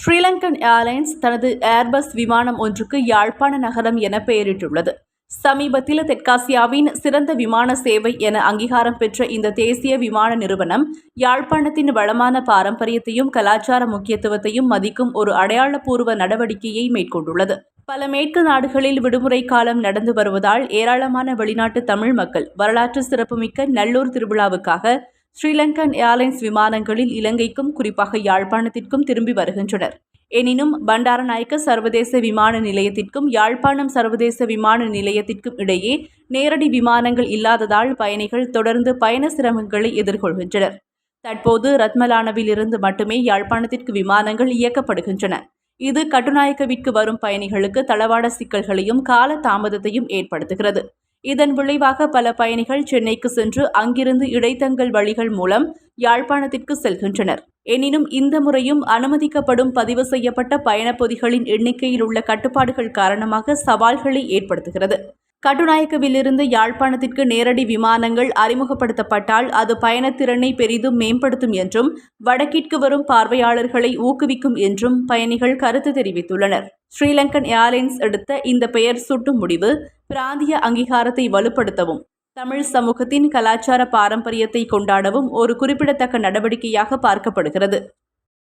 Sri Lankan airlines தனது Airbus விமானம் ஒன்றுக்கு யாழ்ப்பாண நகரம் என பெயரிட்டுள்ளது. சமீபத்தில் தெற்காசியாவின் சிறந்த விமான சேவை என அங்கீகாரம் பெற்ற இந்த தேசிய விமான நிறுவனம் யாழ்ப்பாணத்தின் வளமான பாரம்பரியத்தையும் கலாச்சார முக்கியத்துவத்தையும் மதிக்கும் ஒரு அடையாளப்பூர்வ நடவடிக்கையை மேற்கொண்டுள்ளது. பல மேற்கு நாடுகளில் விடுமுறை காலம் நடந்து வருவதால் ஏராளமான வெளிநாட்டு தமிழ் மக்கள் வரலாற்று சிறப்புமிக்க நல்லூர் திருவிழாவுக்காக ஸ்ரீலங்கன் ஏர்லைன்ஸ் விமானங்களில் இலங்கைக்கும் குறிப்பாக யாழ்ப்பாணத்திற்கும் திரும்பி வருகின்றனர். எனினும் பண்டாரநாயக்க சர்வதேச விமான நிலையத்திற்கும் யாழ்ப்பாணம் சர்வதேச விமான நிலையத்திற்கும் இடையே நேரடி விமானங்கள் இல்லாததால் பயணிகள் தொடர்ந்து பயண சிரமங்களை எதிர்கொள்கின்றனர். தற்போது ரத்மலானவிலிருந்து மட்டுமே யாழ்ப்பாணத்திற்கு விமானங்கள் இயக்கப்படுகின்றன. இது கட்டுநாயக்கவிற்கு வரும் பயணிகளுக்கு தளவாட சிக்கல்களையும் கால தாமதத்தையும் ஏற்படுத்துகிறது. இதன் விளைவாக பல பயணிகள் சென்னைக்கு சென்று அங்கிருந்து இடைத்தங்கல் வழிகள் மூலம் யாழ்ப்பாணத்திற்கு செல்கின்றனர். எனினும் இந்த முறையும் அனுமதிக்கப்படும் பதிவு செய்யப்பட்ட பயணப்பொதிகளின் எண்ணிக்கையில் உள்ள கட்டுப்பாடுகள் காரணமாக சவால்களை ஏற்படுத்துகிறது. கட்டுநாயக்கவிலிருந்து யாழ்ப்பாணத்திற்கு நேரடி விமானங்கள் அறிமுகப்படுத்தப்பட்டால் அது பயணத்திறனை பெரிதும் மேம்படுத்தும் என்றும் வடக்கிற்கு வரும் பார்வையாளர்களை ஊக்குவிக்கும் என்றும் பயணிகள் கருத்து தெரிவித்துள்ளனர். ஸ்ரீலங்கன் ஏர்லைன்ஸ் எடுத்த இந்த பெயர் சூட்டும் முடிவு பிராந்திய அங்கீகாரத்தை வலுப்படுத்தவும் தமிழ் சமூகத்தின் கலாச்சார பாரம்பரியத்தை கொண்டாடவும் ஒரு குறிப்பிடத்தக்க நடவடிக்கையாக பார்க்கப்படுகிறது.